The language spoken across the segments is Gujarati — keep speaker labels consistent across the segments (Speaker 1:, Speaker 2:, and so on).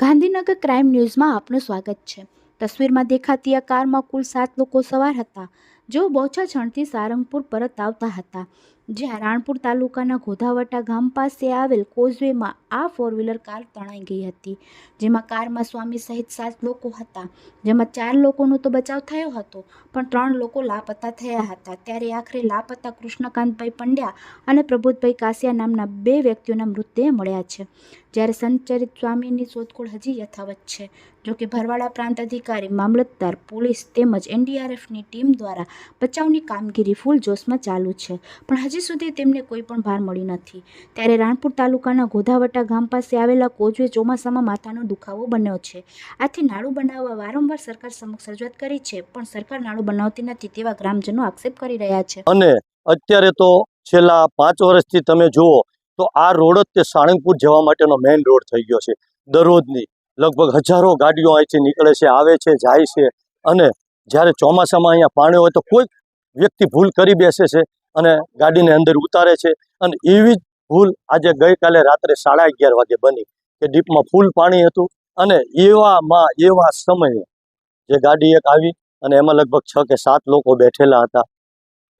Speaker 1: ગાંધીનગર ક્રાઇમ ન્યૂઝમાં આપનું સ્વાગત છે. તસવીરમાં દેખાતી આ કારમાં કુલ સાત લોકો સવાર હતા. જેઓ બોચાછણથી સારંગપુર પરત આવતા હતા. જ્યાં રાણપુર તાલુકાના ગોધાવટા ગામ પાસે આવેલ કોઝવેમાં આ ફોર વ્હીલર કાર તણાઈ ગઈ હતી, જેમાં કારમાં સ્વામી સહિત સાત લોકો હતા. જેમાં ચાર લોકોનો તો બચાવ થયો હતો, પણ ત્રણ લોકો લાપતા થયા હતા. ત્યારે આખરે લાપતા કૃષ્ણકાંતભાઈ પંડ્યા અને પ્રબોધભાઈ કાસિયા નામના બે વ્યક્તિઓના મૃતદેહ મળ્યા છે. જ્યારે સંચરિત સ્વામીની શોધખોળ હજી યથાવત છે. જોકે ભરવાડા પ્રાંત અધિકારી, મામલતદાર, પોલીસ તેમજ એનડીઆરએફની ટીમ દ્વારા બચાવની કામગીરી ફૂલ જોશમાં ચાલુ છે. પણ હજી સુધી તેમને કોઈ પણ ભાર મળી નથી. ત્યારે રાણપુર તાલુકાના ગોધાવટા ગામ પાસે આવેલા કોજવે ચોમાસામાં માથાનો દુખાવો બન્યો છે. આથી નાળું બનાવવા વારંવાર સરકાર સમક્ષ રજૂઆત કરી છે, પણ સરકાર નાળું બનાવતી નથી તેવા ગ્રામજનો આક્ષેપ કરી રહ્યા છે.
Speaker 2: અને અત્યારે તો છેલ્લા પાંચ વર્ષથી તમે જુઓ, તો આ રોડ જ તે સાળંગપુર જવા માટેનો મેઇન રોડ થઈ ગયો છે. દરરોજની લગભગ હજારો ગાડીઓ અહીંથી નીકળે છે, આવે છે, જાય છે અને જ્યારે ચોમાસામાં અહીંયા પાણી હોય તો કોઈ વ્યક્તિ ભૂલ કરી બેસે છે અને ગાડીને અંદર ઉતારે છે. અને એવી જ ભૂલ આજે ગઈકાલે રાત્રે સાડા અગિયાર વાગે બની કે ડીપમાં ફૂલ પાણી હતું અને એવામાં એવા સમયે જે ગાડી એક આવી અને એમાં લગભગ છ કે સાત લોકો બેઠેલા હતા.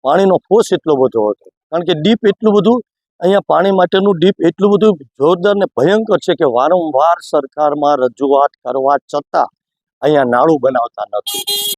Speaker 2: પાણીનો ફોર્સ એટલો બધો હતો. કારણ કે ડીપ એટલું બધું અહીંયા પાણી માટેનું ડીપ એટલું બધું જોરદાર ને ભયંકર છે કે વારંવાર સરકારમાં રજૂઆત કરવા છતાં અહીંયા નાળું બનાવતા નથી.